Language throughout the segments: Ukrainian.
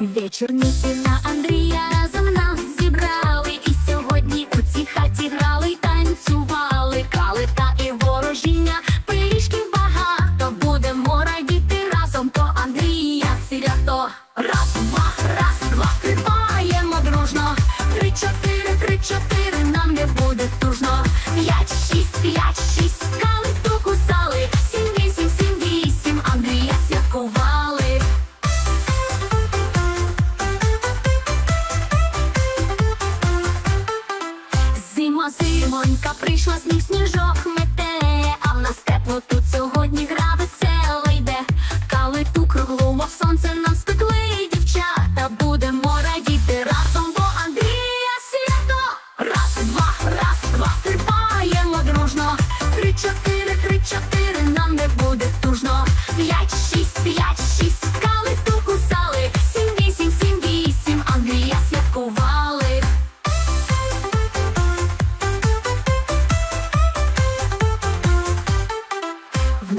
Вечір Нікіна Андрія. Мамонька прийшла сніг сніж.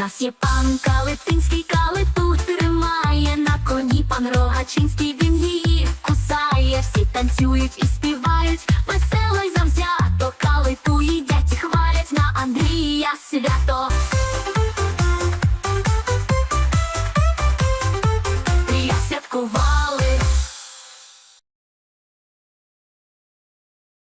нас є пан Калитинський калитух тримає. На коні пан Рогачинський, він її кусає, всі танцюють і співають, весело й завзято. Калиту їдять і хвалять. На Андрія Свя.